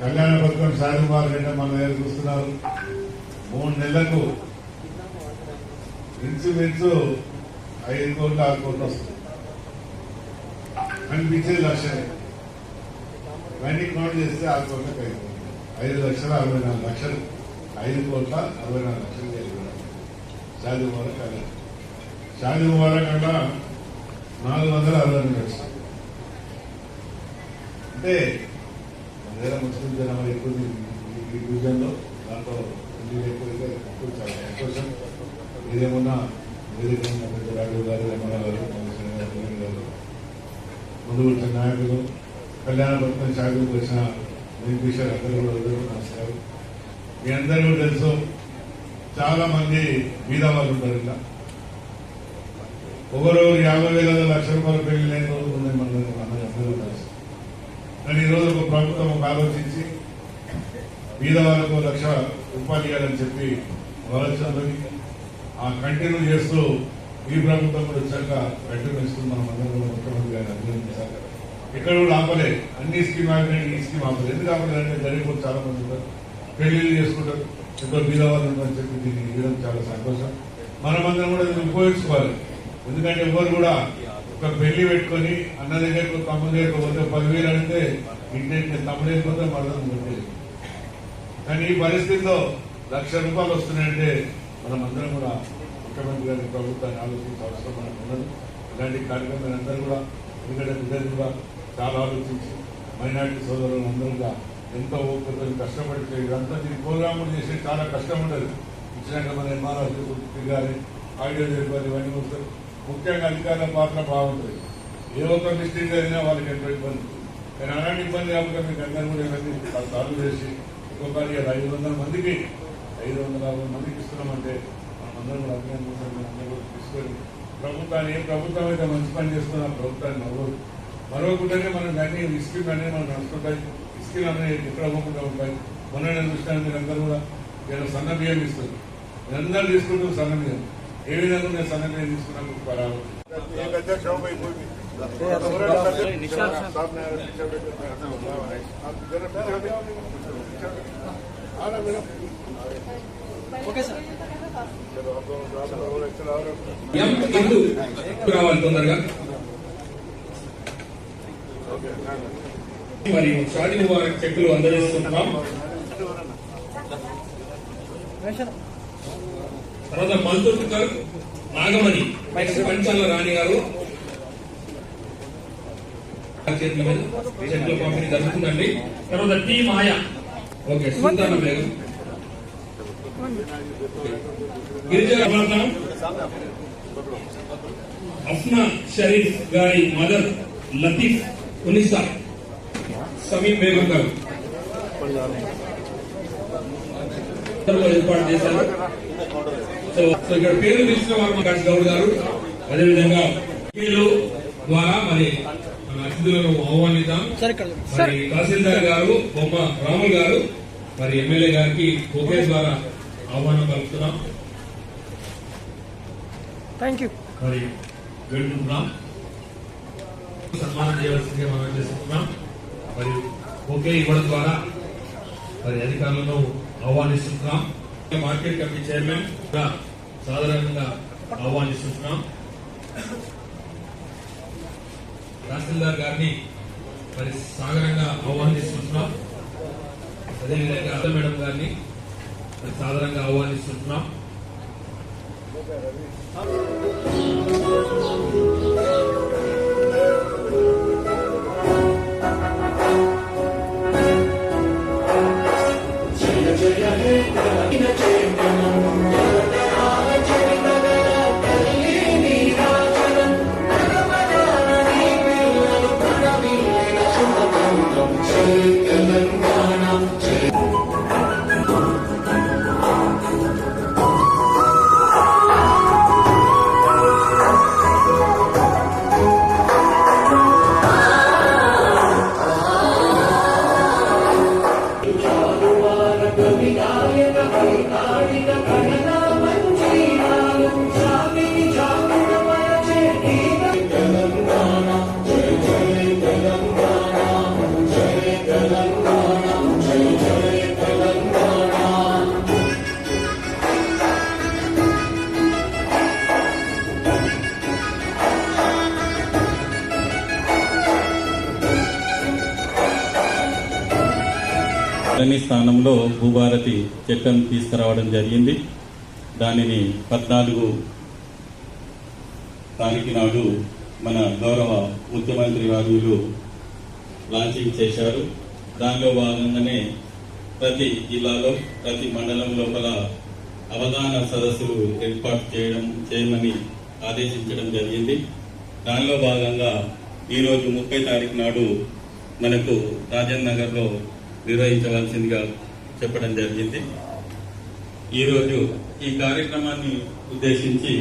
కళ్యాణ పథకం షాజీబాబు రెడ్డి మన దగ్గర చూస్తున్నారు. మూడు నెలలకు ఇంచుమించు ఐదు కోట్లు ఆరు కోట్లు వస్తుంది. అనిపించేది లక్షలే. ఇవన్నీ కౌంట్ చేస్తే ఆరు కోట్లకు ఐదు ఐదు లక్షల అరవై నాలుగు లక్షలు. ఐదు కోట్ల అరవై నాలుగు లక్షలు జరిగినాయి షాది ముబారక్ కళ్యాణ్ షాది ముబారక్ అలా నాలుగు వందల అరవై రెండు లక్షలు. అంటే వేల ముస్లిం జనాభా ఎక్కువ ఈ- డివిజన్లో దాంట్లో హిందీలు ఎక్కువ సంతోషం ఇదేమన్నా వేదిక రాఘవ్ గారు రమణ గారు మధుసూదన్ గారు ముందు వచ్చిన నాయకులు కళ్యాణ పత్రం షాగుకు వచ్చిన వెంకటేశ్వర్ అందరూ కూడా అందరూ నమస్కారం. మీ అందరూ తెలుసు చాలా మంది బీద వాళ్ళు ఉంటారు ఇలా ఒకరు యాభై వేల లక్ష రూపాయలు పెళ్ళి లేని రోజులు ఉన్నాయి మన దగ్గర, మన అందరూ తెలుసు కానీ ఈరోజు ఒక ప్రభుత్వం ఒక ఆలోచించి బీదవాళ్ళకు లక్ష రూపాయలు ఇవ్వాలని చెప్పి ఆలోచనని ఆ కంటిన్యూ చేస్తూ ఈ ప్రభుత్వం కూడా వచ్చాక కంటిన్యూ ఇస్తూ మనం అందరం ముఖ్యమంత్రి గారిని అభినందించాలి ఇక్కడ కూడా ఆపలే అన్ని స్కీమ్ ఆపినాయి ఈ స్కీమ్ ఆపలేదు. ఎందుకు ఆపలేదంటే అంటే చాలా మంది ఉంటారు. పెళ్ళిళ్ళు చేసుకుంటారు. ఇక్కడ బీదవాళ్ళు ఉందని చెప్పి దీన్ని ఇవ్వడం చాలా సంతోషం. మనమందరం కూడా దీన్ని ఉపయోగించుకోవాలి. ఎందుకంటే ఎవరు కూడా ఒక పెళ్ళి పెట్టుకొని అన్న దగ్గరకు తమ్ముడు దగ్గరకు పోతే పదివేలు అంటే ఇంటి తమ్ముడు పోతే మరదం పెట్టేది కానీ ఈ పరిస్థితిలో లక్ష రూపాయలు వస్తున్నాయంటే మనం అందరం కూడా ముఖ్యమంత్రి గారి ప్రభుత్వాన్ని ఆలోచించే అవసరం మనకు ఉన్నది. ఇలాంటి కార్యక్రమాలు అందరూ కూడా ఎందుకంటే ప్రజలు కూడా చాలా ఆలోచించి మైనార్టీ సోదరులు అందరూ కూడా ఎంతో ఓపికతో కష్టపడి ఇదంతా దీని ప్రోగ్రాములు చేసే చాలా కష్టం ఉండదు ఇచ్చినాక మన ఎంఆర్ఆర్ తిరగాలి ఆడియో తెలిపాలి ఇవన్నీ వస్తారు ముఖ్యంగా అధికారుల పాత్ర బాగుంటుంది. ఏ ఒక్క మిస్టేక్ జరిగినా వాళ్ళకి ఎంతో ఇబ్బంది కానీ అలాంటి ఇబ్బంది కాకుండా మీకు అందరూ కూడా ఇవన్నీ సాల్వ్ చేసి ఒక్కొక్కరి ఐదు వందల మందికి ఐదు వందల యాభై మందికి ఇస్తున్నామంటే మనం అందరం కూడా అభినందించాలి అందరూ తీసుకొని ప్రభుత్వాన్ని ఏ ప్రభుత్వం అయితే మంచి పని చేస్తుందో ఆ ప్రభుత్వాన్ని నవ్వదు మరొకటనే మనం దాన్ని ఇస్కిల్ అనేది మనం నడుస్తుంటాయి. ఇస్కిల్ అనేది ఎక్కడ అవ్వకుండా ఉంటాయి? మొన్న నేను చూసినాను మీరు అందరూ కూడా నేను సన్న బియ్యం ఇస్తుంది అందరూ తీసుకుంటాం సన్న బియ్యం. ఏ విధంగా నేను సన్న బియ్యం తీసుకున్నాను పరాలు ఎం ఇందు రావాలి తొందరగా. మరి షాదీ ముబారక్ చెక్కులు అందజేస్తున్నాం తర్వాత మల్తుర్కర్ నాగమణి పంచాల రాణి గారు చెక్కుల పంపిణీ జరుగుతుందండి తర్వాత టీ మాయ ఓకే సుల్తాన బేగం గిరిజన అఫ్నా షరీఫ్ గారి మదర్ లతీఫ్ ఉనిసా. సమీం బేగం గారు ఏర్పాటు చేశారు. సో ఇక్కడ పేరు తెలిసిన వారు గౌడ్ గారు. అదేవిధంగా ద్వారా మరి అతిథులను ఆహ్వానిద్దాం మరి తహసీల్దార్ గారు బొమ్మ రాములు గారు మరి ఎమ్మెల్యే గారికి ఒకే ద్వారా ఆహ్వానం పలుకుతున్నాం థ్యాంక్ యూ. మరి వేడుకుంటున్నాం సన్మానం చేయవలసిందిగా మనం చేస్తున్నాం. మరి ఓకే ఇవ్వడం ద్వారా మరి అధికారులను ఆహ్వానిస్తున్నాం. మార్కెట్ కమిటీ చైర్మన్ సాధారణంగా ఆహ్వానిస్తున్నాం. తహసీల్దార్ గారిని మరి సాధారణంగా ఆహ్వానిస్తున్నాం అదేవిధంగా అర్థ మేడం గారిని మరి సాధారణంగా ఆహ్వానిస్తున్నాం నాయన నాడిన కడనా మంచి నాలు స్వామి ధరణి స్థానంలో భూభారతి చట్టం తీసుకురావడం జరిగింది. దానిని పద్నాలుగు తారీఖు నాడు మన గౌరవ ముఖ్యమంత్రి వర్యులు లాంచింగ్ చేశారు. దానిలో భాగంగానే ప్రతి జిల్లాలో ప్రతి మండలం లోపల అవగాహన సదస్సులు ఏర్పాటు చేయడం చేయమని ఆదేశించడం జరిగింది. దానిలో భాగంగా ఈరోజు ముప్పై తారీఖు నాడు మనకు రాజన్ నగర్లో నిర్వహించవలసిందిగా చెప్పడం జరిగింది. ఈరోజు ఈ కార్యక్రమాన్ని ఉద్దేశించి